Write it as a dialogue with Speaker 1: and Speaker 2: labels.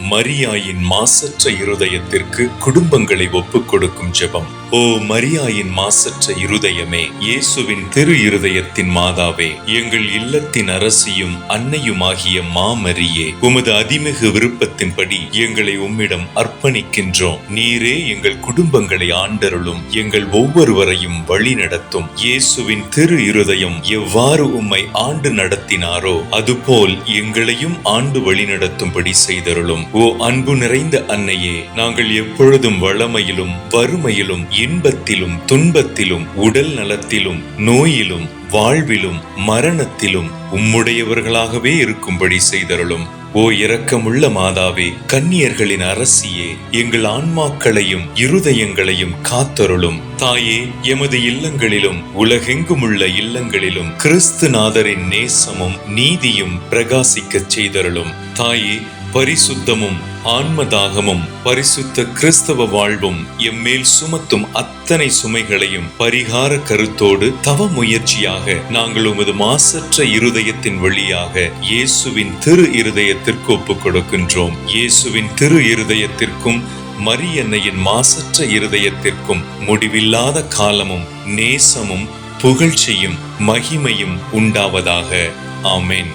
Speaker 1: மரியாயின் மாசற்ற இருதயத்திற்கு குடும்பங்களை ஒப்புக் கொடுக்கும் ஜெபம். ஓ மரியாயின் மாசற்ற இருதயமே இயேசுவின் திரு இருதயத்தின் மாதாவே எங்கள் இல்லத்தின் அரசியும் அன்னையுமாகிய மாமரியே உமது அதிமிகு விருப்பத்தின்படி எங்களை உம்மிடம் அர்ப்பணிக்கின்றோம். நீரே எங்கள் குடும்பங்களை ஆண்டருளும் எங்கள் ஒவ்வொருவரையும் வழி நடத்தும் இயேசுவின் திரு இருதயம் எவ்வாறு உம்மை ஆண்டு நடத்தினாரோ அதுபோல் எங்களையும் ஆண்டு வழி நடத்தும்படி செய்தருளும். ஓ அன்பு நிறைந்த அன்னையே நாங்கள் எப்பொழுதும் வளமையிலும் வறுமையிலும் இன்பத்திலும் துன்பத்திலும் உடல் நலத்திலும் நோயிலும் வாழ்விலும் மரணத்திலும் உம்முடையவர்களாகவே இருக்கும்படி செய்தருளும். ஓ இரக்கமுள்ள மாதாவே கன்னியர்களின் அரசியே எங்கள் ஆன்மாக்களையும் இருதயங்களையும் காத்தருளும். தாயே எமது இல்லங்களிலும் உலகெங்குமுள்ள இல்லங்களிலும் கிறிஸ்து நாதரின் நேசமும் நீதியும் பிரகாசிக்கச் செய்தருளும். தாயே பரிசுத்தமும் ஆன்மதாகமும் பரிசுத்த கிறிஸ்தவ வாழ்வும் எம்மேல் சுமத்தும் அத்தனை சுமைகளையும் பரிகார கருத்தோடு தவ முயற்சியாக நாங்கள் உமது மாசற்ற இருதயத்தின் வழியாக இயேசுவின் திரு இருதயத்திற்கு ஒப்புக் கொடுக்கின்றோம். இயேசுவின் திரு இருதயத்திற்கும் மரியன்னையின் மாசற்ற இருதயத்திற்கும் முடிவில்லாத காலமும் நேசமும் புகழ்ச்சியும் மகிமையும் உண்டாவதாக. ஆமேன்.